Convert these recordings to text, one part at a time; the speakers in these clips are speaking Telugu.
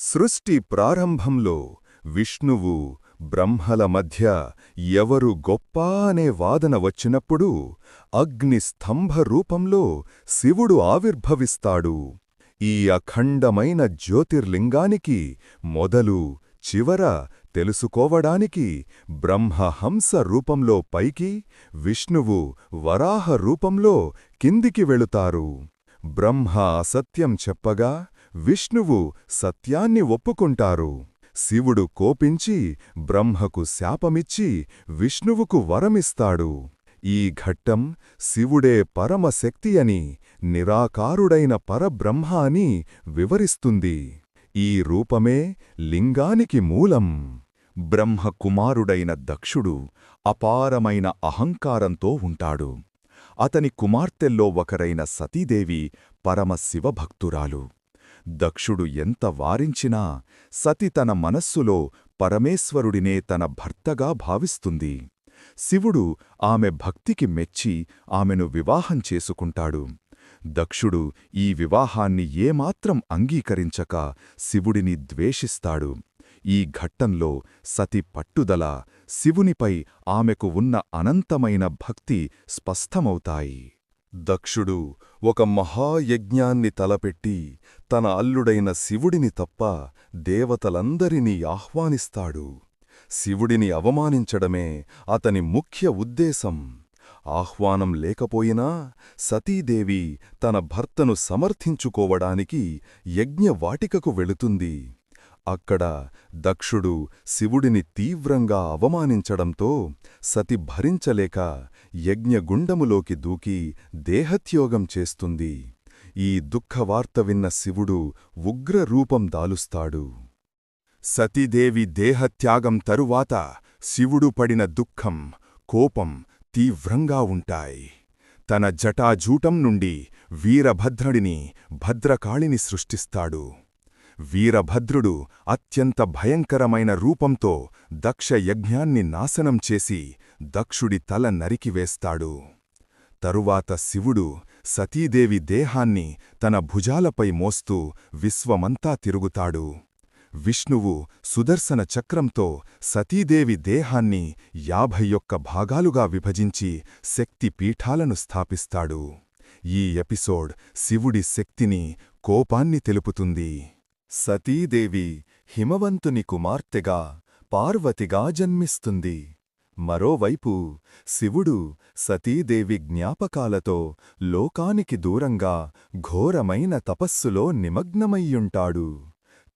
సృష్టి ప్రారంభంలో విష్ణువు బ్రహ్మల మధ్య ఎవరు గొప్ప అనే వాదన వచ్చినప్పుడు అగ్ని స్తంభ రూపంలో శివుడు ఆవిర్భవిస్తాడు. ఈ అఖండమైన జ్యోతిర్లింగానికి మొదలు చివర తెలుసుకోవడానికి బ్రహ్మహంస రూపంలో పైకి విష్ణువు వరాహ రూపంలో కిందికి వెళుతారు. బ్రహ్మ అసత్యం చెప్పగా విష్ణువు సత్యాన్ని ఒప్పుకుంటారు. శివుడు కోపించి బ్రహ్మకు శాపమిచ్చి విష్ణువుకు వరమిస్తాడు. ఈ ఘట్టం శివుడే పరమశక్తి అని నిరాకారుడైన పరబ్రహ్మ అని వివరిస్తుంది. ఈ రూపమే లింగానికి మూలం. బ్రహ్మకుమారుడైన దక్షుడు అపారమైన అహంకారంతో ఉంటాడు. అతని కుమార్తెల్లో ఒకరైన సతీదేవి పరమశివభక్తురాలు. దక్షుడు ఎంత వారించినా సతి తన మనస్సులో పరమేశ్వరుడినే తన భర్తగా భావిస్తుంది. శివుడు ఆమె భక్తికి మెచ్చి ఆమెను వివాహం చేసుకుంటాడు. దక్షుడు ఈ వివాహాన్ని ఏమాత్రం అంగీకరించక శివుడిని ద్వేషిస్తాడు. ఈ ఘట్టంలో సతి పట్టుదల శివునిపై ఆమెకు ఉన్న అనంతమైన భక్తి స్పష్టమవుతాయి. దక్షుడు ఒక మహాయజ్ఞాన్ని తలపెట్టి తన అల్లుడైన శివుడిని తప్ప దేవతలందరినీ ఆహ్వానిస్తాడు. శివుడిని అవమానించడమే అతని ముఖ్య ఉద్దేశం. ఆహ్వానం లేకపోయినా సతీదేవి తన భర్తను సమర్థించుకోవడానికి యజ్ఞవాటికకు వెళుతుంది. అక్కడ దక్షుడు శివుడిని తీవ్రంగా అవమానించడంతో సతి భరించలేక యజ్ఞగుండములోకి దూకి దేహత్యోగం చేస్తుంది. ఈ దుఃఖవార్త విన్న శివుడు ఉగ్రరూపం దాలుస్తాడు. సతీదేవి దేహత్యాగం తరువాత శివుడు పడిన దుఃఖం కోపం తీవ్రంగా ఉంటాయి. తన జటాజూటం నుండి వీరభద్రుడిని భద్రకాళిని సృష్టిస్తాడు. వీరభద్రుడు అత్యంత భయంకరమైన రూపంతో దక్ష యజ్ఞాన్ని నాశనం చేసి దక్షుడి తల నరికివేస్తాడు తరువాత శివుడు సతీదేవి దేహాన్ని తన భుజాలపై మోస్తూ విశ్వమంతా తిరుగుతాడు. విష్ణువు సుదర్శన చక్రంతో సతీదేవి దేహాన్ని యాభై ఒక్క భాగాలుగా విభజించి శక్తి పీఠాలను స్థాపిస్తాడు. ఈ ఎపిసోడ్ శివుడి శక్తిని కోపాన్ని తెలుపుతుంది. సతీదేవి హిమవంతుని కుమార్తెగా పార్వతిగా జన్మిస్తుంది. మరోవైపు శివుడు సతీదేవి జ్ఞాపకాలతో లోకానికి దూరంగా ఘోరమైన తపస్సులో నిమగ్నమయ్యుంటాడు.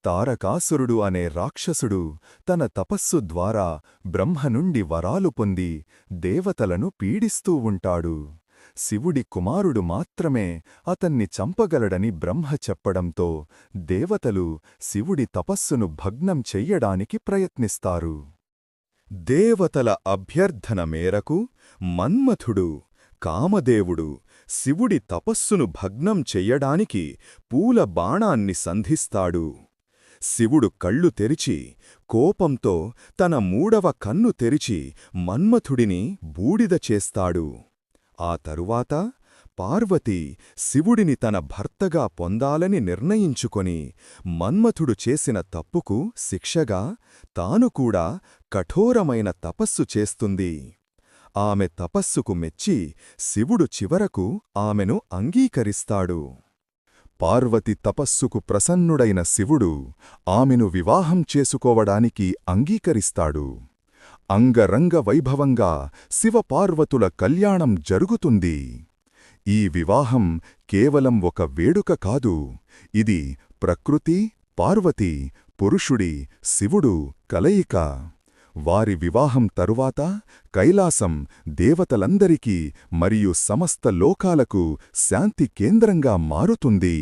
తారకాసురుడు అనే రాక్షసుడు తన తపస్సు ద్వారా బ్రహ్మ నుండి వరాలు పొంది దేవతలను పీడిస్తూ ఉంటాడు. శివుడి కుమారుడు మాత్రమే అతన్ని చంపగలడని బ్రహ్మ చెప్పడంతో దేవతలు శివుడి తపస్సును భగ్నం చెయ్యడానికి ప్రయత్నిస్తారు. దేవతల అభ్యర్థన మేరకు మన్మథుడు కామదేవుడు శివుడి తపస్సును భగ్నం చెయ్యడానికి పూల బాణాన్ని సంధిస్తాడు. శివుడు కళ్ళు తెరిచి కోపంతో తన మూడవ కన్ను తెరిచి మన్మథుడిని బూడిద చేస్తాడు. ఆ తరువాత పార్వతి శివుడిని తన భర్తగా పొందాలని నిర్ణయించుకొని మన్మథుడు చేసిన తప్పుకు శిక్షగా తాను కూడా కఠోరమైన తపస్సు చేస్తుంది. ఆమె తపస్సుకు మెచ్చి శివుడు చివరకు ఆమెను అంగీకరిస్తాడు. పార్వతి తపస్సుకు ప్రసన్నుడైన శివుడు ఆమెను వివాహం చేసుకోవడానికి అంగీకరిస్తాడు. అంగరంగ వైభవంగా శివపార్వతుల కళ్యాణం జరుగుతుంది. ఈ వివాహం కేవలం ఒక వేడుక కాదు. ఇది ప్రకృతి పార్వతి పురుషుడి శివుడు కలయిక. వారి వివాహం తరువాత కైలాసం దేవతలందరికీ మరియు సమస్త లోకాలకు శాంతి కేంద్రంగా మారుతుంది.